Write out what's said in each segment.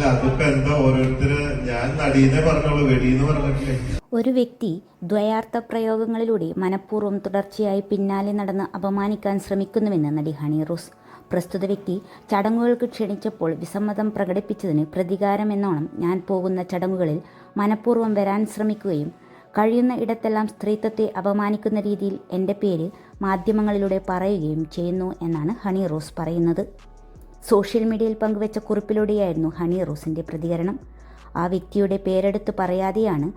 അല്ല ഒരു വ്യക്തി ദ്വയാർത്ഥ പ്രയോഗങ്ങളിലൂടെ മനഃപൂർവം തുടർച്ചയായി പിന്നാലെ നടന്ന് അപമാനിക്കാൻ ശ്രമിക്കുന്നുവെന്ന് നടി ഹണി റോസ്. പ്രസ്തുത വ്യക്തി ചടങ്ങുകൾക്ക് ക്ഷണിച്ചപ്പോൾ വിസമ്മതം പ്രകടിപ്പിച്ചതിന് പ്രതികാരമെന്നോണം ഞാൻ പോകുന്ന ചടങ്ങുകളിൽ മനഃപൂർവം വരാൻ ശ്രമിക്കുകയും കഴിയുന്ന ഇടത്തെല്ലാം സ്ത്രീത്വത്തെ അപമാനിക്കുന്ന രീതിയിൽ എന്റെ പേര് മാധ്യമങ്ങളിലൂടെ പറയുകയും ചെയ്യുന്നു എന്നാണ് ഹണി റോസ് പറയുന്നത്. സോഷ്യൽ മീഡിയയിൽ പങ്കുവച്ച കുറിപ്പിലൂടെയായിരുന്നു ഹണി റോസിന്റെ പ്രതികരണം. ആ വ്യക്തിയുടെ പേരെടുത്ത് പറയാതെയാണ്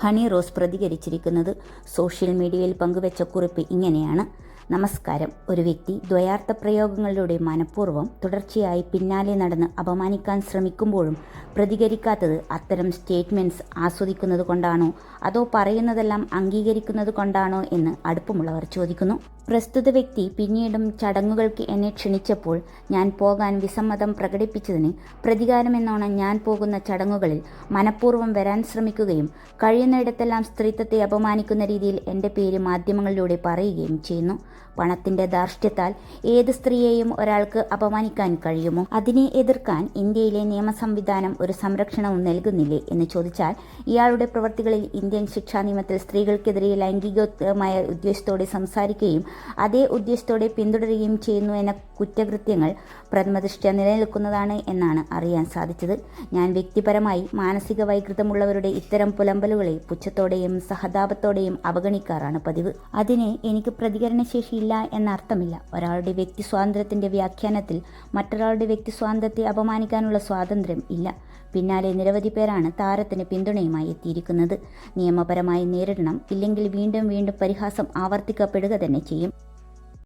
ഹണി റോസ് പ്രതികരിച്ചിരിക്കുന്നത്. സോഷ്യൽ മീഡിയയിൽ പങ്കുവച്ച കുറിപ്പ് ഇങ്ങനെയാണ്. നമസ്കാരം. ഒരു വ്യക്തി ദ്വയാർത്ഥ പ്രയോഗങ്ങളിലൂടെ മനഃപൂർവം തുടർച്ചയായി പിന്നാലെ നടന്ന് അപമാനിക്കാൻ ശ്രമിക്കുമ്പോഴും പ്രതികരിക്കാത്തത് അത്തരം സ്റ്റേറ്റ്മെന്റ്സ് ആസ്വദിക്കുന്നത് കൊണ്ടാണോ? അതോ പറയുന്നതെല്ലാം അംഗീകരിക്കുന്നത് കൊണ്ടാണോ? എന്ന് അടുപ്പമുള്ളവർ ചോദിക്കുന്നു. പ്രസ്തുത വ്യക്തി പിന്നീടും ചടങ്ങുകൾക്ക് എന്നെ ക്ഷണിച്ചപ്പോൾ ഞാൻ പോകാൻ വിസമ്മതം പ്രകടിപ്പിച്ചതിന് പ്രതികാരമെന്നോണം ഞാൻ പോകുന്ന ചടങ്ങുകളിൽ മനഃപൂർവം വരാൻ ശ്രമിക്കുകയും കഴിയുന്നിടത്തെല്ലാം സ്ത്രീത്വത്തെ അപമാനിക്കുന്ന രീതിയിൽ എന്റെ പേര് മാധ്യമങ്ങളിലൂടെ പറയുകയും ചെയ്യുന്നു. പണത്തിന്റെ ധാർഷ്ട്യത്താൽ ഏത് സ്ത്രീയെയും ഒരാൾക്ക് അപമാനിക്കാൻ കഴിയുമോ? അതിനെ എതിർക്കാൻ ഇന്ത്യയിലെ നിയമ സംവിധാനം ഒരു സംരക്ഷണവും നൽകുന്നില്ലേ എന്ന് ചോദിച്ചാൽ ഇയാളുടെ പ്രവർത്തികളിൽ ഇന്ത്യൻ ശിക്ഷാ നിയമത്തിൽ സ്ത്രീകൾക്കെതിരെ ലൈംഗികമായ ഉദ്ദേശത്തോടെ സംസാരിക്കുകയും അതേ ഉദ്ദേശത്തോടെ പിന്തുടരുകയും ചെയ്യുന്നു എന്ന കുറ്റകൃത്യങ്ങൾ പ്രഥമദൃഷ്ട്യ നിലനിൽക്കുന്നതാണ് എന്നാണ് അറിയാൻ സാധിച്ചത്. ഞാൻ വ്യക്തിപരമായി മാനസിക വൈകൃതമുള്ളവരുടെ ഇത്തരം പുലമ്പലുകളെ പുച്ഛത്തോടെയും സഹതാപത്തോടെയും അവഗണിക്കാറാണ് പതിവ്. അതിന് എനിക്ക് പ്രതികരണശേഷിയില്ല എന്നർത്ഥമില്ല. ഒരാളുടെ വ്യക്തി സ്വാതന്ത്ര്യത്തിന്റെ വ്യാഖ്യാനത്തിൽ മറ്റൊരാളുടെ വ്യക്തി സ്വാതന്ത്ര്യത്തെ അപമാനിക്കാനുള്ള സ്വാതന്ത്ര്യം ഇല്ല. പിന്നാലെ നിരവധി പേരാണ് താരത്തിന് പിന്തുണയുമായി എത്തിയിരിക്കുന്നത്. നിയമപരമായി നേരിടണം ഇല്ലെങ്കിൽ വീണ്ടും വീണ്ടും പരിഹാസം ആവർത്തിക്കപ്പെടുക തന്നെ ചെയ്യും.